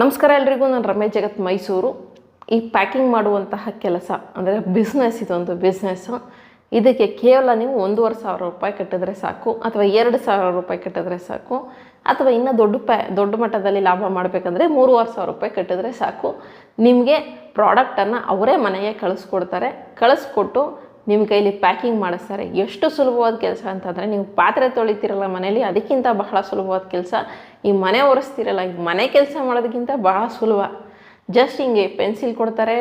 ನಮಸ್ಕಾರ ಎಲ್ರಿಗೂ, ನಾನು ರಮೇಶ್ ಜಗತ್ ಮೈಸೂರು. ಈ ಪ್ಯಾಕಿಂಗ್ ಮಾಡುವಂತಹ ಕೆಲಸ, ಅಂದರೆ ಬಿಸ್ನೆಸ್ ಇದೊಂದು ಬಿಸ್ನೆಸ್ಸು ಇದಕ್ಕೆ ಕೇವಲ ನೀವು ಒಂದೂವರೆ ಸಾವಿರ ರೂಪಾಯಿ ಕಟ್ಟಿದ್ರೆ ಸಾಕು, ಅಥವಾ ಎರಡು ಸಾವಿರ ರೂಪಾಯಿ ಕಟ್ಟಿದ್ರೆ ಸಾಕು, ಅಥವಾ ಇನ್ನೂ ದೊಡ್ಡ ಪ್ಯಾ ದೊಡ್ಡ ಮಟ್ಟದಲ್ಲಿ ಲಾಭ ಮಾಡಬೇಕಂದ್ರೆ ಮೂರುವರೆ ಸಾವಿರ ರೂಪಾಯಿ ಕಟ್ಟಿದ್ರೆ ಸಾಕು. ನಿಮಗೆ ಪ್ರಾಡಕ್ಟನ್ನು ಅವರೇ ಮನೆಗೆ ಕಳಿಸ್ಕೊಡ್ತಾರೆ. ಕಳಿಸ್ಕೊಟ್ಟು ನಿಮ್ಮ ಕೈಲಿ ಪ್ಯಾಕಿಂಗ್ ಮಾಡಿಸ್ತಾರೆ. ಎಷ್ಟು ಸುಲಭವಾದ ಕೆಲಸ ಅಂತಂದರೆ ನೀವು ಪಾತ್ರೆ ತೊಳಿತೀರಲ್ಲ ಮನೇಲಿ ಅದಕ್ಕಿಂತ ಬಹಳ ಸುಲಭವಾದ ಕೆಲಸ ಈ ಮನೆ ಒರೆಸ್ತಿರಲ್ಲ. ಈ ಮನೆ ಕೆಲಸ ಮಾಡೋದಕ್ಕಿಂತ ಬಹಳ ಸುಲಭ. ಜಸ್ಟ್ ಹಿಂಗೆ ಪೆನ್ಸಿಲ್ ಕೊಡ್ತಾರೆ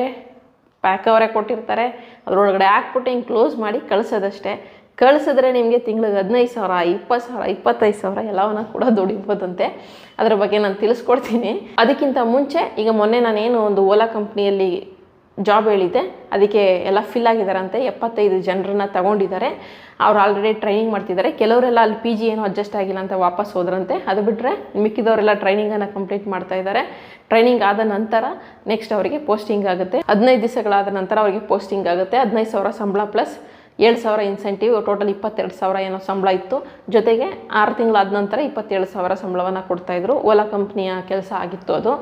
ಪ್ಯಾಕ್ ಅವರೇ ಕೊಟ್ಟಿರ್ತಾರೆ. ಅದರೊಳಗಡೆ ಹಾಕ್ಬಿಟ್ಟು ಹಿಂಗೆ ಕ್ಲೋಸ್ ಮಾಡಿ ಕಳಿಸೋದಷ್ಟೇ. ಕಳಿಸಿದ್ರೆ ನಿಮಗೆ ತಿಂಗಳಿಗೆ ಹದಿನೈದು ಸಾವಿರ, ಇಪ್ಪತ್ತು ಸಾವಿರ, ಇಪ್ಪತ್ತೈದು ಸಾವಿರ ಎಲ್ಲವನ್ನ ಕೂಡ ದುಡಿಬೋದಂತೆ. ಅದರ ಬಗ್ಗೆ ನಾನು ತಿಳಿಸ್ಕೊಡ್ತೀನಿ. ಅದಕ್ಕಿಂತ ಮುಂಚೆ ಈಗ ಮೊನ್ನೆ ನಾನೇನು ಒಂದು ಓಲಾ ಕಂಪ್ನಿಯಲ್ಲಿ ಜಾಬ್ ಹೇಳಿದ್ದೆ. ಅದಕ್ಕೆ ಎಲ್ಲ ಫಿಲ್ ಆಗಿದ್ದಾರಂತೆ ಎಪ್ಪತ್ತೈದು ಜನರನ್ನ ತಗೊಂಡಿದ್ದಾರೆ. ಅವ್ರು ಆಲ್ರೆಡಿ ಟ್ರೈನಿಂಗ್ ಮಾಡ್ತಿದ್ದಾರೆ. ಕೆಲವರೆಲ್ಲ ಅಲ್ಲಿ ಪಿ ಜಿ ಏನು ಅಡ್ಜಸ್ಟ್ ಆಗಿಲ್ಲ ಅಂತ ವಾಪಸ್ ಹೋದ್ರಂತೆ. ಅದು ಬಿಟ್ಟರೆ ಮಿಕ್ಕಿದವರೆಲ್ಲ ಟ್ರೈನಿಂಗನ್ನು ಕಂಪ್ಲೀಟ್ ಮಾಡ್ತಾ ಇದ್ದಾರೆ. ಟ್ರೈನಿಂಗ್ ಆದ ನಂತರ ನೆಕ್ಸ್ಟ್ ಅವರಿಗೆ ಪೋಸ್ಟಿಂಗ್ ಆಗುತ್ತೆ. ಹದಿನೈದು ದಿವಸಗಳಾದ ನಂತರ ಅವರಿಗೆ ಪೋಸ್ಟಿಂಗ್ ಆಗುತ್ತೆ. ಹದಿನೈದು ಸಾವಿರ ಸಂಬಳ ಪ್ಲಸ್ ಏಳು ಸಾವಿರ ಇನ್ಸೆಂಟಿವ್ ಟೋಟಲ್ ಇಪ್ಪತ್ತೆರಡು ಸಾವಿರ ಏನೋ ಸಂಬಳ ಇತ್ತು. ಜೊತೆಗೆ ಆರು ತಿಂಗಳಾದ ನಂತರ ಇಪ್ಪತ್ತೇಳು ಸಾವಿರ ಸಂಬಳವನ್ನು ಕೊಡ್ತಾಯಿದ್ರು ಓಲಾ ಕಂಪ್ನಿಯ ಕೆಲಸ ಆಗಿತ್ತು ಅದು.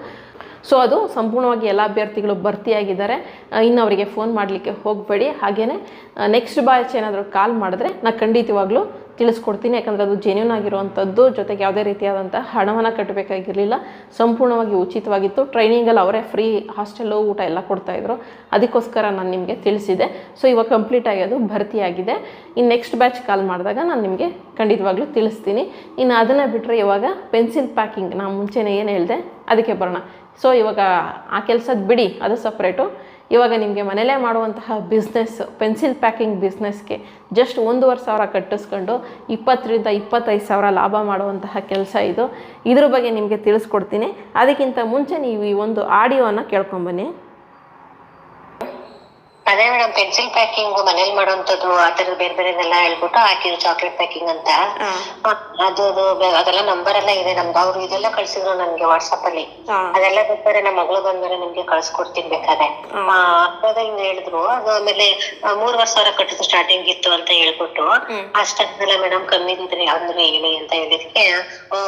ಸೊ ಅದು ಸಂಪೂರ್ಣವಾಗಿ ಎಲ್ಲ ಅಭ್ಯರ್ಥಿಗಳು ಭರ್ತಿಯಾಗಿದ್ದಾರೆ. ಇನ್ನು ಅವರಿಗೆ ಫೋನ್ ಮಾಡಲಿಕ್ಕೆ ಹೋಗಬೇಡಿ. ಹಾಗೆಯೇ ನೆಕ್ಸ್ಟ್ ಬ್ಯಾಚ್ ಏನಾದರೂ ಕಾಲ್ ಮಾಡಿದ್ರೆ ನಾನು ಖಂಡಿತವಾಗ್ಲೂ ತಿಳಿಸ್ಕೊಡ್ತೀನಿ. ಯಾಕಂದರೆ ಅದು ಜೆನ್ಯೂನ್ ಆಗಿರುವಂಥದ್ದು, ಜೊತೆಗೆ ಯಾವುದೇ ರೀತಿಯಾದಂಥ ಹಣವನ್ನು ಕಟ್ಟಬೇಕಾಗಿರಲಿಲ್ಲ. ಸಂಪೂರ್ಣವಾಗಿ ಉಚಿತವಾಗಿತ್ತು. ಟ್ರೈನಿಂಗಲ್ಲಿ ಅವರೇ ಫ್ರೀ ಹಾಸ್ಟೆಲ್ಲು ಊಟ ಎಲ್ಲ ಕೊಡ್ತಾಯಿದ್ರು ಅದಕ್ಕೋಸ್ಕರ ನಾನು ನಿಮಗೆ ತಿಳಿಸಿದೆ. ಸೊ ಇವಾಗ ಕಂಪ್ಲೀಟ್ ಆಗಿ ಅದು ಭರ್ತಿಯಾಗಿದೆ. ಇನ್ನು ನೆಕ್ಸ್ಟ್ ಬ್ಯಾಚ್ ಕಾಲ್ ಮಾಡಿದಾಗ ನಾನು ನಿಮಗೆ ಖಂಡಿತವಾಗ್ಲೂ ತಿಳಿಸ್ತೀನಿ. ಇನ್ನು ಅದನ್ನು ಬಿಟ್ಟರೆ ಇವಾಗ ಪೆನ್ಸಿಲ್ ಪ್ಯಾಕಿಂಗ್ ನಾನು ಮುಂಚೆನೇ ಏನು ಹೇಳಿದೆ, ಅದಕ್ಕೆ ಬರೋಣ. ಸೊ ಇವಾಗ ಆ ಕೆಲಸದ ಬಿಡಿ, ಅದು ಸಪ್ರೇಟು ಇವಾಗ ನಿಮಗೆ ಮನೇಲೇ ಮಾಡುವಂತಹ ಬಿಸ್ನೆಸ್ ಪೆನ್ಸಿಲ್ ಪ್ಯಾಕಿಂಗ್ ಬಿಸ್ನೆಸ್ಗೆ ಜಸ್ಟ್ ಒಂದೂವರೆ ಸಾವಿರ ಕಟ್ಟಿಸ್ಕೊಂಡು ಇಪ್ಪತ್ತರಿಂದ ಇಪ್ಪತ್ತೈದು ಸಾವಿರ ಲಾಭ ಮಾಡುವಂತಹ ಕೆಲಸ ಇದು. ಇದ್ರ ಬಗ್ಗೆ ನಿಮಗೆ ತಿಳಿಸ್ಕೊಡ್ತೀನಿ. ಅದಕ್ಕಿಂತ ಮುಂಚೆ ನೀವು ಈ ಒಂದು ಆಡಿಯೋನ ಕೇಳ್ಕೊಂಬನ್ನಿ ಮೇಡಮ್ ಪೆನ್ಸಿಲ್ ಪ್ಯಾಕಿಂಗ್ ಮನೇಲಿ ಮಾಡುವಂತದ್ದು ಆ ತರದ ಬೇರೆ ಬೇರೆನೆಲ್ಲ ಹೇಳ್ಬಿಟ್ಟು ಹಾಕಿದ್ರು ಚಾಕ್ಲೇಟ್ ಪ್ಯಾಕಿಂಗ್ ಅಂತ. ಅದು ಅದೆಲ್ಲ ನಂಬರ್ ಎಲ್ಲ ಇದೆ. ನಮ್ದು ಅವ್ರು ಇದೆಲ್ಲ ಕಳ್ಸಿದ್ರು ನನ್ಗೆ ವಾಟ್ಸ್ಆಪ್ ಅಲ್ಲಿ. ಅದೆಲ್ಲ ಬೇಕಾದ್ರೆ ನಮ್ಮ ಮಗಳು ಬಂದ್ಮೇಲೆ ನಿಮ್ಗೆ ಕಳ್ಸ್ಕೊಡ್ತೀನಿ ಬೇಕಾದ್ರೆ. ಅವಾಗ ಹಿಂಗ್ ಹೇಳಿದ್ರು. ಅದು ಆಮೇಲೆ ಮೂರುವರೆ ಸಾವಿರ ಕಟ್ಟಿದ್ರು ಸ್ಟಾರ್ಟಿಂಗ್ ಇತ್ತು ಅಂತ ಹೇಳ್ಬಿಟ್ಟು. ಅಷ್ಟೆಲ್ಲ ಮೇಡಮ್ ಕಮ್ಮಿ ಇದ್ರೆ ಅಂದ್ರೆ ಹೇಳಿ ಅಂತ ಹೇಳಿದಕ್ಕೆ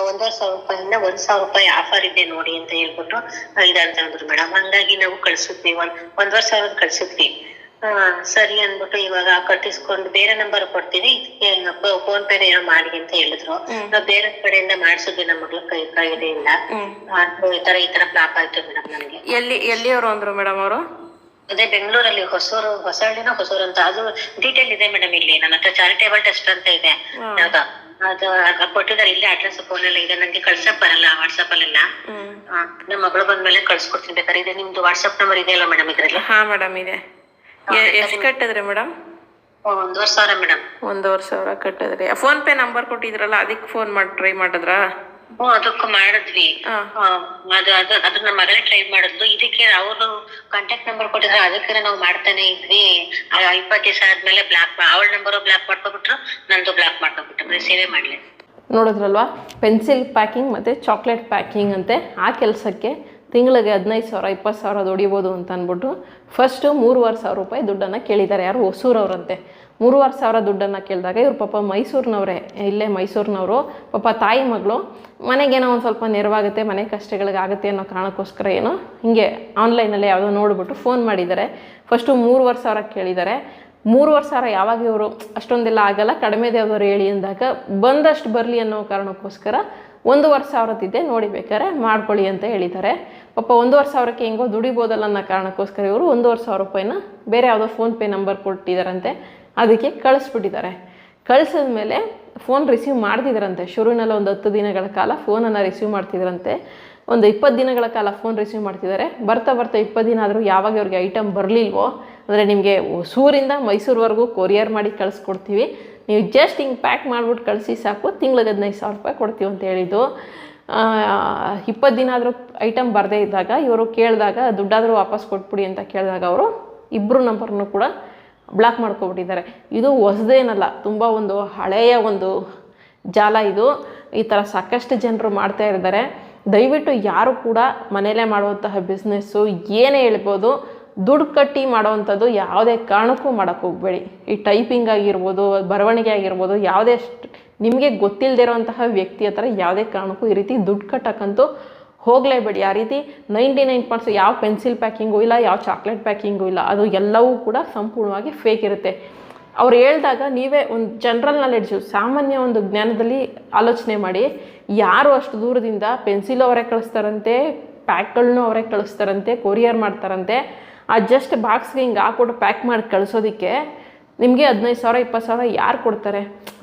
ಒಂದೂವರೆ ಸಾವಿರ ರೂಪಾಯಿಂದ ಒಂದ್ ಸಾವಿರ ರೂಪಾಯಿ ಆಫರ್ ಇದೆ ನೋಡಿ ಅಂತ ಹೇಳ್ಬಿಟ್ಟು ಇದಂತ ಅಂದ್ರು ಮೇಡಮ್ ಹಂಗಾಗಿ ನಾವು ಕಳ್ಸಿದ್ವಿ. ಒಂದ್ ಒಂದೂವರೆ ಸಾವಿರ ಕಳ್ಸಿದ್ವಿ. ಆ, ಸರಿ ಅಂದ್ಬಿಟ್ಟು ಇವಾಗ ಕಟ್ಟಿಸ್ಕೊಂಡು ಬೇರೆ ನಂಬರ್ ಕೊಡ್ತೀವಿ ಇದಕ್ಕೆ ಫೋನ್ ಪೇ ಏನೋ ಮಾಡಿ ಅಂತ ಹೇಳಿದ್ರು. ನಾವ್ ಬೇರೆ ಕಡೆಯಿಂದ ಮಾಡ್ಸಿದ್ವಿ ನಮ್ಮ ಮಗಳ ಕೈ ಕೈಯಿಂದ ಅದು ಈ ತರ ಈ ತರ ಫ್ಲಾಪ್ ಆಯ್ತು ಮೇಡಮ್ ನಮ್ಗೆ. ಎಲ್ಲಿ ಎಲ್ಲಿಯವರು ಅಂದ್ರು ಮೇಡಮ್ ಅವರು? ಅದೇ ಬೆಂಗಳೂರಲ್ಲಿ ಹೊಸೂರು ಹೊಸಳ್ಳಿನ ಹೊಸೂರು ಅಂತ. ಅದು ಡೀಟೇಲ್ ಇದೆ ಮೇಡಮ್ ಇಲ್ಲಿ. ನನ್ನ ಹತ್ರ ಚಾರಿಟೇಬಲ್ ಟ್ರಸ್ಟ್ ಅಂತ ಇದೆ. ಅದು ಕೊಟ್ಟಿದ್ದಾರೆ. ಇಲ್ಲಿ ಅಡ್ರೆಸ್ ಫೋನ್ ಎಲ್ಲ ಇದೆ. ನಂಗೆ ಕಳ್ಸಕ್ ಬರಲ್ಲ ವಾಟ್ಸಪ್ ಅಲ್ಲೆಲ್ಲ. ನಮ್ಮ ಮಗಳು ಬಂದ್ಮೇಲೆ ಕಳ್ಸ್ಕೊಡ್ತೀನಿ ಬೇಕಾದ್ರೆ. ಇದೆ ನಿಮ್ದು ವಾಟ್ಸಪ್ ನಂಬರ್ ಇದೆಯಲ್ಲ ಮೇಡಮ್ ಇದ್ರಲ್ಲಿ? ಹಾ ಮೇಡಮ್ ಇದೆ. ಎಷ್ಟು ಕಟ್ಟಿದ್ರಿ ಮೇಡಮ್? ಒಂದೂವರೆ ಸಾವಿರ ಮೇಡಮ್. ಒಂದೂವರೆ ಸಾವಿರ ಕಟ್ಟಿದ್ರಿ. ಫೋನ್ಪೇ ನಂಬರ್ ಕೊಟ್ಟಿದ್ರಲ್ಲ ಅದಕ್ಕೆ ಫೋನ್ ಮಾಡಿ ಟ್ರೈ ಮಾಡಿದ್ರಾ? ಹ್ಮ್ ಅದಕ್ಕೂ ಮಾಡಿದ್ವಿ. ಅದು ಅದು ಅದು ನಮ್ಮ ಮಗಳೇ ಟ್ರೈ ಮಾಡಿದ್ಲು. ಇದಕ್ಕೆ ಅವರು ಕಾಂಟ್ಯಾಕ್ಟ್ ನಂಬರ್ ಕೊಟ್ಟಿದ್ರು. ಅದಕ್ಕೆ ನಾವು ಮಾಡ್ತಾನೆ ಇದ್ವಿ. ಇಪ್ಪತ್ತು ದಿವಸ ಆದ್ಮೇಲೆ ಬ್ಲಾಕ್ ಅವಳ ನಂಬರು ಬ್ಲಾಕ್ ಮಾಡ್ಕೊಬಿಟ್ರು ನಂದು ಬ್ಲಾಕ್ ಮಾಡ್ಕೊಬಿಟ್ರು ಸೇವೆ ಮಾಡ್ಲಿ ನೋಡಿದ್ರಲ್ವಾ? ಪೆನ್ಸಿಲ್ ಪ್ಯಾಕಿಂಗ್ ಮತ್ತು ಚಾಕ್ಲೇಟ್ ಪ್ಯಾಕಿಂಗ್ ಅಂತೆ ಆ ಕೆಲಸಕ್ಕೆ ತಿಂಗಳಿಗೆ ಹದಿನೈದು ಸಾವಿರ, ಇಪ್ಪತ್ತು ಸಾವಿರ ದುಡಿಬೋದು ಅಂತ ಅಂದ್ಬಿಟ್ಟು ಫಸ್ಟು ಮೂರುವರೆ ಸಾವಿರ ರೂಪಾಯಿ ದುಡ್ಡನ್ನು ಕೇಳಿದ್ದಾರೆ. ಯಾರು ಹೊಸೂರವರಂತೆ. ಮೂರುವರೆ ಸಾವಿರ ದುಡ್ಡನ್ನು ಕೇಳಿದಾಗ ಇವ್ರ ಪಾಪ ಮೈಸೂರಿನವರೇ. ಇಲ್ಲೇ ಮೈಸೂರಿನವರು. ಪಾಪ ತಾಯಿ ಮಗಳು. ಮನೆಗೇನೋ ಒಂದು ಸ್ವಲ್ಪ ನೆರವಾಗುತ್ತೆ, ಮನೆ ಕಷ್ಟಗಳಿಗಾಗುತ್ತೆ ಅನ್ನೋ ಕಾರಣಕ್ಕೋಸ್ಕರ ಏನೋ ಹಿಂಗೆ ಆನ್ಲೈನಲ್ಲಿ ಯಾವುದೋ ನೋಡಿಬಿಟ್ಟು ಫೋನ್ ಮಾಡಿದ್ದಾರೆ. ಫಸ್ಟು ಮೂರುವರೆ ಸಾವಿರ ಕೇಳಿದ್ದಾರೆ. ಮೂರುವರೆ ಸಾವಿರ ಯಾವಾಗ ಇವರು ಅಷ್ಟೊಂದೆಲ್ಲ ಆಗಲ್ಲ ಕಡಿಮೆದೇ ಅವರು ಹೇಳಿ ಅಂದಾಗ ಬಂದಷ್ಟು ಬರಲಿ ಅನ್ನೋ ಕಾರಣಕ್ಕೋಸ್ಕರ ಒಂದೂವರೆ ಸಾವಿರದಿದೆ ನೋಡಿ ಬೇಕಾದ್ರೆ ಮಾಡ್ಕೊಳ್ಳಿ ಅಂತ ಹೇಳಿದ್ದಾರೆ. ಪಾಪ ಒಂದೂವರೆ ಸಾವಿರಕ್ಕೆ ಹೆಂಗೋ ದುಡಿಬೋದಲ್ಲ ಅನ್ನೋ ಕಾರಣಕ್ಕೋಸ್ಕರ ಇವರು ಒಂದೂವರೆ ಸಾವಿರ ರೂಪಾಯಿನ ಬೇರೆ ಯಾವುದೋ ಫೋನ್ಪೇ ನಂಬರ್ ಕೊಟ್ಟಿದ್ದಾರಂತೆ, ಅದಕ್ಕೆ ಕಳಿಸ್ಬಿಟ್ಟಿದ್ದಾರೆ. ಕಳಿಸಿದ ಮೇಲೆ ಫೋನ್ ರಿಸೀವ್ ಮಾಡ್ತಿದ್ದಾರಂತೆ. ಶುರುವಿನಲ್ಲಿ ಒಂದು ಹತ್ತು ದಿನಗಳ ಕಾಲ ಫೋನನ್ನು ರಿಸೀವ್ ಮಾಡ್ತಿದ್ರಂತೆ ಒಂದು ಇಪ್ಪತ್ತು ದಿನಗಳ ಕಾಲ ಫೋನ್ ರಿಸೀವ್ ಮಾಡ್ತಿದ್ದಾರೆ. ಬರ್ತಾ ಬರ್ತಾ ಇಪ್ಪತ್ತು ದಿನ ಆದರೂ ಯಾವಾಗ ಅವ್ರಿಗೆ ಐಟಮ್ ಬರಲಿಲ್ವೋ, ಅಂದರೆ ನಿಮಗೆ ಸೂರಿಂದ ಮೈಸೂರುವರೆಗೂ ಕೊರಿಯರ್ ಮಾಡಿ ಕಳಿಸ್ಕೊಡ್ತೀವಿ. ನೀವು ಜಸ್ಟ್ ಹಿಂಗೆ ಪ್ಯಾಕ್ ಮಾಡಿಬಿಟ್ಟು ಕಳಿಸಿ ಸಾಕು. ತಿಂಗ್ಳಿಗೆ ಹದಿನೈದು ಸಾವಿರ ರೂಪಾಯಿ ಕೊಡ್ತೀವಿ ಅಂತ ಹೇಳಿದ್ದು. ಇಪ್ಪತ್ತು ದಿನ ಆದರೂ ಐಟಮ್ ಬರದೇ ಇದ್ದಾಗ, ಇವರು ಕೇಳಿದಾಗ, ದುಡ್ಡಾದರೂ ವಾಪಸ್ ಕೊಟ್ಬಿಡಿ ಅಂತ ಕೇಳಿದಾಗ ಅವರು ಇಬ್ಬರು ನಂಬರ್ನು ಕೂಡ ಬ್ಲಾಕ್ ಮಾಡ್ಕೊಬಿಟ್ಟಿದ್ದಾರೆ. ಇದು ಹೊಸದೇನಲ್ಲ, ತುಂಬ ಒಂದು ಹಳೆಯ ಒಂದು ಜಾಲ ಇದು. ಈ ಥರ ಸಾಕಷ್ಟು ಜನರು ಮಾಡ್ತಾ ಇದ್ದಾರೆ. ದಯವಿಟ್ಟು ಯಾರು ಕೂಡ ಮನೆಯಲ್ಲೇ ಮಾಡುವಂತಹ ಬಿಸ್ನೆಸ್ಸು ಏನೇ ಹೇಳ್ಬೋದು ದುಡ್ಡು ಕಟ್ಟಿ ಮಾಡೋವಂಥದ್ದು ಯಾವುದೇ ಕಾರಣಕ್ಕೂ ಮಾಡೋಕ್ಕೆ ಹೋಗಬೇಡಿ. ಈ ಟೈಪಿಂಗ್ ಆಗಿರ್ಬೋದು, ಬರವಣಿಗೆ ಆಗಿರ್ಬೋದು, ಯಾವುದೇ ನಿಮಗೆ ಗೊತ್ತಿಲ್ಲದೆ ಇರೋವಂತಹ ವ್ಯಕ್ತಿ ಹತ್ರ ಯಾವುದೇ ಕಾರಣಕ್ಕೂ ಈ ರೀತಿ ದುಡ್ಡು ಕಟ್ಟಕ್ಕಂತೂ ಹೋಗಲೇಬೇಡಿ. ಆ ರೀತಿ ನೈಂಟಿ ನೈನ್ ಪರ್ಸೆಂಟ್ ಯಾವ ಪೆನ್ಸಿಲ್ ಪ್ಯಾಕಿಂಗು ಇಲ್ಲ, ಯಾವ ಚಾಕ್ಲೇಟ್ ಪ್ಯಾಕಿಂಗು ಇಲ್ಲ, ಅದು ಎಲ್ಲವೂ ಕೂಡ ಸಂಪೂರ್ಣವಾಗಿ ಫೇಕ್ ಇರುತ್ತೆ. ಅವ್ರು ಹೇಳಿದಾಗ ನೀವೇ ಒಂದು ಜನರಲ್ ನಾಲೆಡ್ಜು ಸಾಮಾನ್ಯ ಒಂದು ಜ್ಞಾನದಲ್ಲಿ ಆಲೋಚನೆ ಮಾಡಿ, ಯಾರು ಅಷ್ಟು ದೂರದಿಂದ ಪೆನ್ಸಿಲ್ ಅವರೇ ಕಳಿಸ್ತಾರಂತೆ ಪ್ಯಾಕ್ಗಳನ್ನೂ ಅವರೇ ಕಳಿಸ್ತಾರಂತೆ ಕೊರಿಯರ್ ಮಾಡ್ತಾರಂತೆ ಆ ಜಸ್ಟ್ ಬಾಕ್ಸ್ಗೆ ಹಿಂಗೆ ಹಾಕ್ಬಿಟ್ಟು ಪ್ಯಾಕ್ ಮಾಡಿ ಕಳಿಸೋದಕ್ಕೆ ನಿಮಗೆ ಹದಿನೈದು ಸಾವಿರ, ಇಪ್ಪತ್ತು ಸಾವಿರ ಯಾರು ಕೊಡ್ತಾರೆ?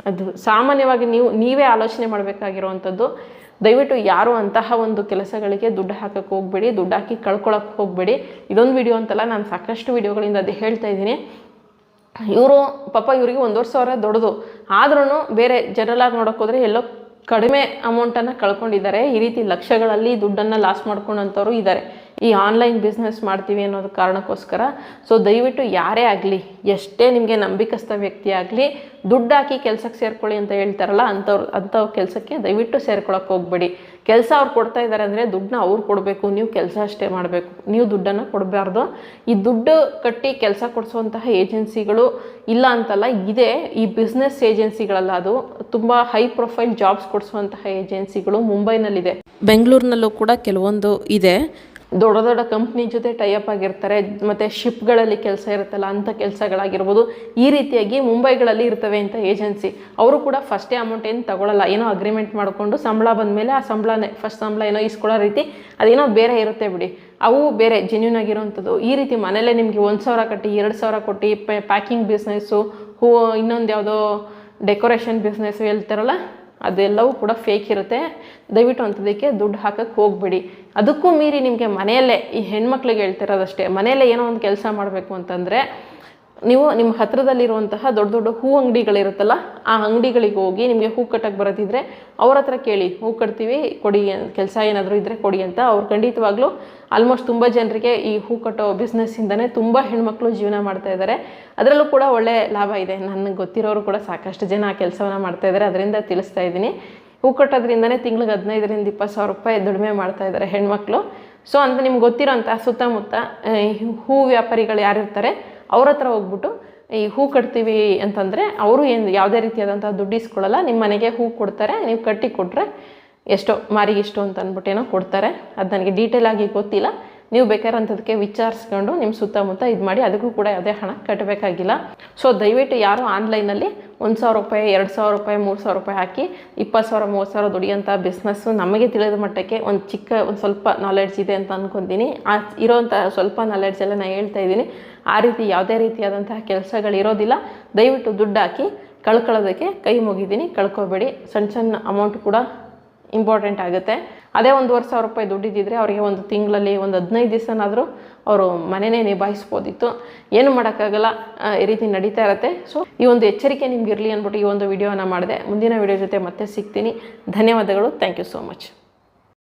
ಅದು ಸಾಮಾನ್ಯವಾಗಿ ನೀವು, ನೀವೇ ಆಲೋಚನೆ ಮಾಡಬೇಕಾಗಿರುವಂಥದ್ದು. ದಯವಿಟ್ಟು ಯಾರು ಅಂತಹ ಒಂದು ಕೆಲಸಗಳಿಗೆ ದುಡ್ಡು ಹಾಕಕ್ಕೆ ಹೋಗಬೇಡಿ, ದುಡ್ಡು ಹಾಕಿ ಕಳ್ಕೊಳಕ್ಕೆ ಹೋಗಬೇಡಿ. ಇದೊಂದು ವಿಡಿಯೋ ಅಂತಲ್ಲ, ನಾನು ಸಾಕಷ್ಟು ವಿಡಿಯೋಗಳಿಂದ ಅದು ಹೇಳ್ತಾ ಇದ್ದೀನಿ. ಇವರು, ಪಾಪ ಇವರಿಗೆ ಒಂದೂವರೆ ಸಾವಿರ ದೊಡ್ಡದು. ಆದ್ರೂ ಬೇರೆ ಜನರಲ್ಲಾಗಿ ನೋಡೋಕೆ ಹೋದರೆ ಎಲ್ಲೋ ಕಡಿಮೆ ಅಮೌಂಟನ್ನು ಕಳ್ಕೊಂಡಿದ್ದಾರೆ. ಈ ರೀತಿ ಲಕ್ಷಗಳಲ್ಲಿ ದುಡ್ಡನ್ನು ಲಾಸ್ ಮಾಡ್ಕೊಂಡಂಥವ್ರು ಇದ್ದಾರೆ ಈ ಆನ್ಲೈನ್ ಬಿಸ್ನೆಸ್ ಮಾಡ್ತೀವಿ ಅನ್ನೋದು ಕಾರಣಕ್ಕೋಸ್ಕರ. ಸೊ ದಯವಿಟ್ಟು ಯಾರೇ ಆಗಲಿ, ಎಷ್ಟೇ ನಿಮಗೆ ನಂಬಿಕಸ್ಥ ವ್ಯಕ್ತಿ ಆಗಲಿ, ದುಡ್ಡು ಹಾಕಿ ಕೆಲಸಕ್ಕೆ ಸೇರ್ಕೊಳ್ಳಿ ಅಂತ ಹೇಳ್ತಾರಲ್ಲ ಅಂಥವ್ರು ಅಂಥವ್ರ ಕೆಲಸಕ್ಕೆ ದಯವಿಟ್ಟು ಸೇರ್ಕೊಳಕ್ಕೆ ಹೋಗಬೇಡಿ. ಕೆಲಸ ಅವ್ರು ಕೊಡ್ತಾ ಇದ್ದಾರೆ ಅಂದರೆ ದುಡ್ಡನ್ನ ಅವ್ರು ಕೊಡಬೇಕು, ನೀವು ಕೆಲಸ ಅಷ್ಟೇ ಮಾಡಬೇಕು. ನೀವು ದುಡ್ಡನ್ನು ಕೊಡಬಾರ್ದು. ಈ ದುಡ್ಡು ಕಟ್ಟಿ ಕೆಲಸ ಕೊಡಿಸುವಂತಹ ಏಜೆನ್ಸಿಗಳು ಇಲ್ಲ ಅಂತಲ್ಲ, ಇದೆ ಈ ಬಿಸ್ನೆಸ್ ಏಜೆನ್ಸಿಗಳಲ್ಲ ಅದು. ತುಂಬ ಹೈ ಪ್ರೊಫೈಲ್ ಜಾಬ್ಸ್ ಕೊಡಿಸುವಂತಹ ಏಜೆನ್ಸಿಗಳು ಮುಂಬೈನಲ್ಲಿದೆ. ಬೆಂಗಳೂರಿನಲ್ಲೂ ಕೂಡ ಕೆಲವೊಂದು ಇದೆ. ದೊಡ್ಡ ದೊಡ್ಡ ಕಂಪ್ನಿ ಜೊತೆ ಟೈಅಪ್ ಆಗಿರ್ತಾರೆ, ಮತ್ತು ಶಿಪ್ಗಳಲ್ಲಿ ಕೆಲಸ ಇರುತ್ತಲ್ಲ ಅಂಥ ಕೆಲಸಗಳಾಗಿರ್ಬೋದು, ಈ ರೀತಿಯಾಗಿ ಮುಂಬೈಗಳಲ್ಲಿ ಇರ್ತವೆ ಅಂತ ಏಜೆನ್ಸಿ. ಅವರು ಕೂಡ ಫಸ್ಟೇ ಅಮೌಂಟ್ ಏನು ತಗೊಳ್ಳಲ್ಲ ಏನೋ ಅಗ್ರಿಮೆಂಟ್ ಮಾಡಿಕೊಂಡು ಸಂಬಳ ಬಂದ ಮೇಲೆ ಆ ಸಂಬಳನೇ ಫಸ್ಟ್ ಸಂಬಳ ಏನೋ ಇಸ್ಕೊಳ್ಳೋ ರೀತಿ ಅದೇನೋ ಬೇರೆ ಇರುತ್ತೆ ಬಿಡಿ. ಅವು ಬೇರೆ ಜೆನ್ಯೂನ್ ಆಗಿರುವಂಥದ್ದು. ಈ ರೀತಿ ಮನೇಲೇ ನಿಮಗೆ ಒಂದು ಸಾವಿರ ಕಟ್ಟಿ, ಎರಡು ಸಾವಿರ ಕೊಟ್ಟು ಪ್ಯಾಕಿಂಗ್ ಬಿಸ್ನೆಸ್ಸು ಹೂ, ಇನ್ನೊಂದು ಯಾವುದೋ ಡೆಕೋರೇಷನ್ ಬಿಸ್ನೆಸ್ಸು ಹೇಳ್ತಾರಲ್ಲ ಅದೆಲ್ಲವೂ ಕೂಡ ಫೇಕ್ ಇರುತ್ತೆ. ದಯವಿಟ್ಟು ಅಂಥದಕ್ಕೆ ದುಡ್ಡು ಹಾಕಕ್ಕೆ ಹೋಗಬೇಡಿ. ಅದಕ್ಕೂ ಮೀರಿ ನಿಮಗೆ ಮನೆಯಲ್ಲೇ ಈ ಹೆಣ್ಮಕ್ಳಿಗೆ ಹೇಳ್ತಿರೋದಷ್ಟೇ, ಮನೆಯಲ್ಲೇ ಏನೋ ಒಂದು ಕೆಲಸ ಮಾಡಬೇಕು ಅಂತಂದರೆ ನೀವು ನಿಮ್ಮ ಹತ್ತಿರದಲ್ಲಿರುವಂತಹ ದೊಡ್ಡ ದೊಡ್ಡ ಹೂ ಅಂಗಡಿಗಳಿರುತ್ತಲ್ಲ, ಆ ಅಂಗಡಿಗಳಿಗೆ ಹೋಗಿ ನಿಮಗೆ ಹೂ ಕಟ್ಟಕ್ಕೆ ಬರೋದಿದ್ರೆ ಅವ್ರ ಹತ್ರ ಕೇಳಿ, ಹೂ ಕಟ್ತೀವಿ, ಕೊಡಿ ಕೆಲಸ ಏನಾದರೂ ಇದ್ದರೆ ಕೊಡಿ ಅಂತ ಅವ್ರು ಖಂಡಿತವಾಗ್ಲೂ ಆಲ್ಮೋಸ್ಟ್ ತುಂಬ ಜನರಿಗೆ ಈ ಹೂ ಕಟ್ಟೋ ಬಿಸ್ನೆಸ್ಸಿಂದನೇ ತುಂಬ ಹೆಣ್ಮಕ್ಳು ಜೀವನ ಮಾಡ್ತಾ ಇದ್ದಾರೆ. ಅದರಲ್ಲೂ ಕೂಡ ಒಳ್ಳೆ ಲಾಭ ಇದೆ. ನನಗೆ ಗೊತ್ತಿರೋರು ಕೂಡ ಸಾಕಷ್ಟು ಜನ ಆ ಕೆಲಸವನ್ನು ಮಾಡ್ತಾ ಇದ್ದಾರೆ. ಅದರಿಂದ ತಿಳಿಸ್ತಾ ಇದ್ದೀನಿ. ಹೂ ಕಟ್ಟೋದ್ರಿಂದನೇ ತಿಂಗ್ಳಿಗೆ ಹದಿನೈದರಿಂದ ಇಪ್ಪತ್ತು ಸಾವಿರ ರೂಪಾಯಿ ದುಡಿಮೆ ಮಾಡ್ತಾ ಇದ್ದಾರೆ ಹೆಣ್ಮಕ್ಳು. ಸೊ ಅಂತ ನಿಮ್ಗೆ ಗೊತ್ತಿರೋಂಥ ಸುತ್ತಮುತ್ತ ಹೂ ವ್ಯಾಪಾರಿಗಳು ಯಾರಿರ್ತಾರೆ ಅವ್ರ ಹತ್ರ ಹೋಗ್ಬಿಟ್ಟು ಈ ಹೂ ಕಟ್ತೀವಿ ಅಂತಂದರೆ, ಅವರು ಏನು ಯಾವುದೇ ರೀತಿಯಾದಂಥ ದುಡ್ಡು ಇಸ್ಕೊಳ್ಳಲ್ಲ ನಿಮ್ಮ ಮನೆಗೆ ಹೂ ಕೊಡ್ತಾರೆ, ನೀವು ಕಟ್ಟಿ ಕೊಟ್ಟರೆ ಎಷ್ಟೋ, ಮಾರಿಗೆ ಇಷ್ಟು ಅಂತ ಅಂದ್ಬಿಟ್ಟು ಏನೋ ಕೊಡ್ತಾರೆ. ಅದು ನನಗೆ ಡೀಟೇಲ್ ಆಗಿ ಗೊತ್ತಿಲ್ಲ. ನೀವು ಬೇಕಾದ್ರೆ ಅಂಥದಕ್ಕೆ ವಿಚಾರಿಸ್ಕೊಂಡು ನಿಮ್ಮ ಸುತ್ತಮುತ್ತ ಇದು ಮಾಡಿ ಅದಕ್ಕೂ ಕೂಡ ಯಾವುದೇ ಹಣ ಕಟ್ಟಬೇಕಾಗಿಲ್ಲ. ಸೊ ದಯವಿಟ್ಟು ಯಾರು ಆನ್ಲೈನಲ್ಲಿ ಒಂದು ಸಾವಿರ ರೂಪಾಯಿ, ಎರಡು ಸಾವಿರ ರೂಪಾಯಿ, ಮೂರು ಸಾವಿರ ರೂಪಾಯಿ ಹಾಕಿ, ಇಪ್ಪತ್ತು ಸಾವಿರ, ಮೂವತ್ತು ಸಾವಿರ ದುಡಿಯೋಂಥ ಬಿಸ್ನೆಸ್ಸು ನಮಗೆ ತಿಳಿದ ಮಟ್ಟಕ್ಕೆ ಒಂದು ಚಿಕ್ಕ, ಒಂದು ಸ್ವಲ್ಪ ನಾಲೆಡ್ಜ್ ಇದೆ ಅಂತ ಅಂದ್ಕೊತೀನಿ ಆ ಇರೋವಂಥ ಸ್ವಲ್ಪ ನಾಲೆಡ್ಜ್ ಎಲ್ಲ ನಾನು ಹೇಳ್ತಾ ಇದ್ದೀನಿ. ಆ ರೀತಿ ಯಾವುದೇ ರೀತಿಯಾದಂತಹ ಕೆಲಸಗಳಿರೋದಿಲ್ಲ ದಯವಿಟ್ಟು ದುಡ್ಡು ಹಾಕಿ ಕಳ್ಕೊಳ್ಳೋದಕ್ಕೆ ಕೈ ಮುಗಿದ್ದೀನಿ ಕಳ್ಕೊಬೇಡಿ. ಸಣ್ಣ ಸಣ್ಣ ಅಮೌಂಟ್ ಕೂಡ ಇಂಪಾರ್ಟೆಂಟ್ ಆಗುತ್ತೆ. ಅದೇ ಒಂದುವರೆ ಸಾವಿರ ರೂಪಾಯಿ ದುಡ್ಡಿದ್ದಿದ್ರೆ ಅವರಿಗೆ ಒಂದು ತಿಂಗಳಲ್ಲಿ ಒಂದು ಹದಿನೈದು ದಿವಸನಾದರೂ ಅವರು ಮನೆಯೇ ನಿಭಾಯಿಸ್ಬೋದಿತ್ತು. ಏನು ಮಾಡೋಕ್ಕಾಗಲ್ಲ ಈ ರೀತಿ ನಡೀತಾ ಇರುತ್ತೆ. ಸೊ ಈ ಒಂದು ಎಚ್ಚರಿಕೆ ನಿಮ್ಗೆ ಇರಲಿ ಅಂದ್ಬಿಟ್ಟು ಈ ಒಂದು ವಿಡಿಯೋನ ಮಾಡಿದೆ. ಮುಂದಿನ ವಿಡಿಯೋ ಜೊತೆ ಮತ್ತೆ ಸಿಗ್ತೀನಿ. ಧನ್ಯವಾದಗಳು. Thank you so much